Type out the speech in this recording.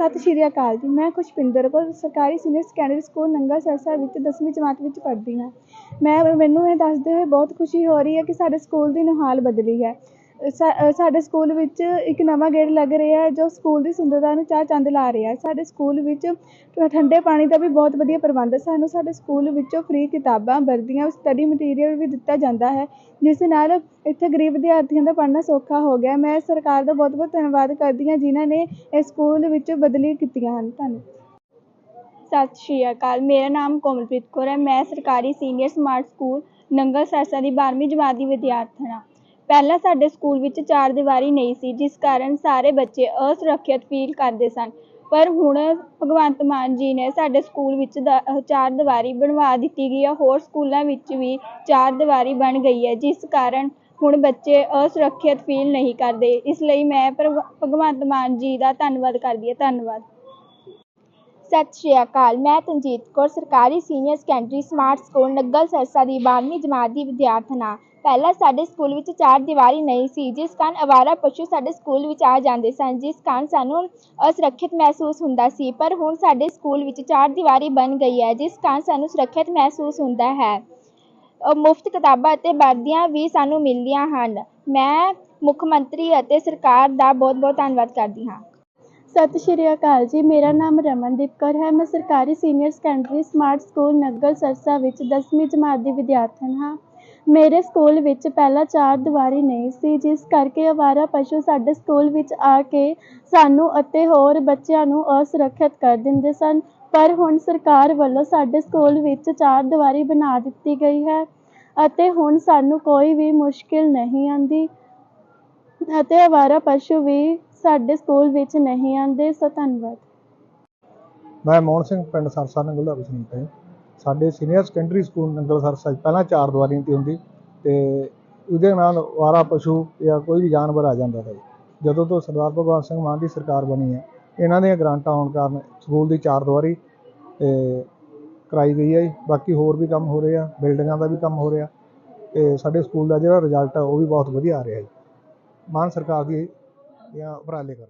ਸਤਿ ਸ਼੍ਰੀ ਅਕਾਲ ਜੀ। ਮੈਂ ਖੁਸ਼ਪਿੰਦਰ ਕੌਰ, ਸਰਕਾਰੀ senior secondary school Nangal Sarsa ਵਿੱਚ ਦਸਵੀਂ ਜਮਾਤ ਵਿੱਚ ਪੜ੍ਹਦੀ ਹਾਂ। ਮੈਂ, ਮੈਨੂੰ ਇਹ ਦੱਸਦੇ ਹੋਏ ਬਹੁਤ ਖੁਸ਼ੀ ਹੋ ਰਹੀ ਹੈ ਕਿ ਸਾਡੇ ਸਕੂਲ ਦੀ ਨੁਹਾਰ ਬਦਲੀ ਹੈ। ਸਾ- ਸਾਡੇ ਸਕੂਲ ਵਿੱਚ ਇੱਕ ਨਵਾਂ ਗੇਟ ਲੱਗ ਰਿਹਾ ਹੈ, ਜੋ ਸਕੂਲ ਦੀ ਸੁੰਦਰਤਾ ਨੂੰ ਚਾਰ ਚੰਦ ਲਾ ਰਿਹਾ ਸਾਡੇ ਸਕੂਲ ਵਿੱਚ ਠੰਡੇ ਪਾਣੀ ਦਾ ਵੀ ਬਹੁਤ ਵਧੀਆ ਪ੍ਰਬੰਧ ਹੈ ਸਾਨੂੰ ਸਾਡੇ ਸਕੂਲ ਵਿੱਚੋਂ ਫ੍ਰੀ ਕਿਤਾਬਾਂ, ਵਰਦੀਆਂ ਸਟੱਡੀ ਮਟੀਰੀਅਲ ਵੀ ਦਿੱਤਾ ਜਾਂਦਾ ਹੈ, ਜਿਸ ਨਾਲ ਇੱਥੇ ਗਰੀਬ ਵਿਦਿਆਰਥੀਆਂ ਦਾ ਪੜ੍ਹਨਾ ਸੌਖਾ ਹੋ ਗਿਆ। ਮੈਂ ਸਰਕਾਰ ਦਾ ਬਹੁਤ ਬਹੁਤ ਧੰਨਵਾਦ ਕਰਦੀ ਹਾਂ, ਜਿਨ੍ਹਾਂ ਨੇ ਇਸ ਸਕੂਲ ਵਿੱਚ ਬਦਲੀ ਕੀਤੀਆਂ ਹਨ। ਧੰਨਵਾਦ। ਸਤਿ ਸ਼੍ਰੀ ਅਕਾਲ। ਮੇਰਾ ਨਾਮ ਕੋਮਲਪ੍ਰੀਤ ਕੌਰ ਹੈ। ਮੈਂ ਸਰਕਾਰੀ senior smart school Nangal Sarsa ਦੀ 12ਵੀਂ ਜਮਾਤ ਦੀ ਵਿਦਿਆਰਥਣ ਹਾਂ। ਪਹਿਲਾਂ ਸਾਡੇ ਸਕੂਲ ਵਿੱਚ ਚਾਰ ਦੀਵਾਰੀ ਨਹੀਂ ਸੀ, ਜਿਸ ਕਾਰਨ ਸਾਰੇ ਬੱਚੇ ਅਸੁਰੱਖਿਅਤ ਫੀਲ ਕਰਦੇ ਸਨ। ਪਰ ਹੁਣ ਭਗਵੰਤ ਮਾਨ ਜੀ ਨੇ ਸਾਡੇ ਸਕੂਲ ਵਿੱਚ ਦ- ਚਾਰ ਦੀਵਾਰੀ ਬਣਵਾ ਦਿੱਤੀ ਗਈ ਹੈ। ਹੋਰ ਸਕੂਲਾਂ ਵਿੱਚ ਵੀ ਚਾਰ ਦੀਵਾਰੀ ਬਣ ਗਈ ਹੈ, ਜਿਸ ਕਾਰਨ ਹੁਣ ਬੱਚੇ ਅਸੁਰੱਖਿਅਤ ਫੀਲ ਨਹੀਂ ਕਰਦੇ। ਇਸ ਲਈ ਮੈਂ ਭਗਵ- ਭਗਵੰਤ ਮਾਨ ਜੀ ਦਾ ਧੰਨਵਾਦ ਕਰਦੀ ਹਾਂ। ਧੰਨਵਾਦ। ਸਤਿ ਸ਼੍ਰੀ ਅਕਾਲ। ਮੈਂ ਤਨਜੀਤ ਕੌਰ, ਸਰਕਾਰੀ senior secondary smart school Nangal Sarsa ਦੀ 12ਵੀਂ ਜਮਾਤ ਦੀ ਵਿਦਿਆਰਥਣ ਹਾਂ। ਪਹਿਲਾਂ ਸਾਡੇ ਸਕੂਲ ਵਿੱਚ ਚਾਰ ਦੀਵਾਰੀ ਨਹੀਂ ਸੀ, ਜਿਸ ਕਾਰਨ ਅਵਾਰਾ ਪਸ਼ੂ ਸਾਡੇ ਸਕੂਲ ਵਿੱਚ ਆ ਜਾਂਦੇ ਸਨ, ਜਿਸ ਕਾਰਨ ਸਾਨੂੰ ਅਸੁਰੱਖਿਅਤ ਮਹਿਸੂਸ ਹੁੰਦਾ ਸੀ। ਪਰ ਹੁਣ ਸਾਡੇ ਸਕੂਲ ਵਿੱਚ ਚਾਰ ਦੀਵਾਰੀ ਬਣ ਗਈ ਹੈ, ਜਿਸ ਕਾਰਨ ਸਾਨੂੰ ਸੁਰੱਖਿਅਤ ਮਹਿਸੂਸ ਹੁੰਦਾ ਹੈ। ਮੁਫਤ ਕਿਤਾਬਾਂ ਅਤੇ ਵਰਦੀਆਂ ਵੀ ਸਾਨੂੰ ਮਿਲਦੀਆਂ ਹਨ। ਮੈਂ ਮੁੱਖ ਮੰਤਰੀ ਅਤੇ ਸਰਕਾਰ ਦਾ ਬਹੁਤ ਬਹੁਤ ਧੰਨਵਾਦ ਕਰਦੀ ਹਾਂ। ਸਤਿ ਸ਼੍ਰੀ ਅਕਾਲ ਜੀ, ਮੇਰਾ ਨਾਮ ਰਮਨਦੀਪ ਕੌਰ ਹੈ। ਮੈਂ ਸਰਕਾਰੀ senior secondary smart school Nagar Sarsa ਵਿੱਚ 10ਵੀਂ ਜਮਾਤ ਦੀ ਵਿਦਿਆਰਥਣ ਹਾਂ। ਮੇਰੇ ਸਕੂਲ ਵਿੱਚ ਪਹਿਲਾਂ ਚਾਰ ਦੀਵਾਰੀ ਨਹੀਂ ਸੀ, ਜਿਸ ਕਰਕੇ ਅਵਾਰਾ ਪਸ਼ੂ ਸਾਡੇ ਸਕੂਲ ਵਿੱਚ ਆ ਕੇ ਸਾਨੂੰ ਅਤੇ ਹੋਰ ਬੱਚਿਆਂ ਨੂੰ ਅਸੁਰੱਖਿਅਤ ਕਰ ਦਿੰਦੇ ਸਨ। ਪਰ ਹੁਣ ਸਰਕਾਰ ਵੱਲੋਂ ਸਾਡੇ ਸਕੂਲ ਵਿੱਚ ਚਾਰ ਦੀਵਾਰੀ ਬਣਾ ਦਿੱਤੀ ਗਈ ਹੈ ਅਤੇ ਹੁਣ ਸਾਨੂੰ ਕੋਈ ਵੀ ਮੁਸ਼ਕਿਲ ਨਹੀਂ ਆਉਂਦੀ। ਅਤੇ ਅਵਾਰਾ ਪਸ਼ੂ ਵੀ ਸਾਡੇ ਸਕੂਲ ਵਿੱਚ ਨਹੀਂ ਆਉਂਦੇ, ਸੋ ਧੰਨਵਾਦ। ਮੈਂ ਮੋਹਨ ਸਿੰਘ, ਪਿੰਡ ਸਰਸਾ, ਨੰਗਲ ਦਾ ਵਸਨੀਕ ਹਾਂ। ਸਾਡੇ senior secondary school Nangal Sarsa 'ਚ ਪਹਿਲਾਂ ਚਾਰ ਦੀਵਾਰੀਆਂ ਤੀ ਹੁੰਦੀ ਤੇ ਉਹਦੇ ਨਾਲ ਵਾਰਾ ਪਸ਼ੂ ਜਾਂ ਕੋਈ ਵੀ ਜਾਨਵਰ ਆ ਜਾਂਦਾ ਸੀ। ਜਦੋਂ ਤੋਂ ਸਰਦਾਰ ਭਗਵੰਤ ਸਿੰਘ ਮਾਨ ਦੀ ਸਰਕਾਰ ਬਣੀ ਹੈ, ਇਹਨਾਂ ਦੀਆਂ ਗ੍ਰਾਂਟਾਂ ਆਉਣ ਕਾਰਨ ਸਕੂਲ ਦੀ ਚਾਰ ਦੀਵਾਰੀ, ਤੇ ਕਰਾਈ ਗਈ ਹੈ ਜੀ। ਬਾਕੀ ਹੋਰ ਵੀ ਕੰਮ ਹੋ ਰਹੇ ਆ, ਬਿਲਡਿੰਗਾਂ ਦਾ ਵੀ ਕੰਮ ਹੋ ਰਿਹਾ, ਤੇ ਸਾਡੇ ਸਕੂਲ ਦਾ ਜਿਹੜਾ ਰਿਜ਼ਲਟ ਆ ਉਹ ਵੀ ਬਹੁਤ ਵਧੀਆ ਆ ਰਿਹਾ ਜੀ। ਮਾਨ ਸਰਕਾਰ ਦੀ ਜਾਂ ਉਪਰਾਲੇ ਕਰ।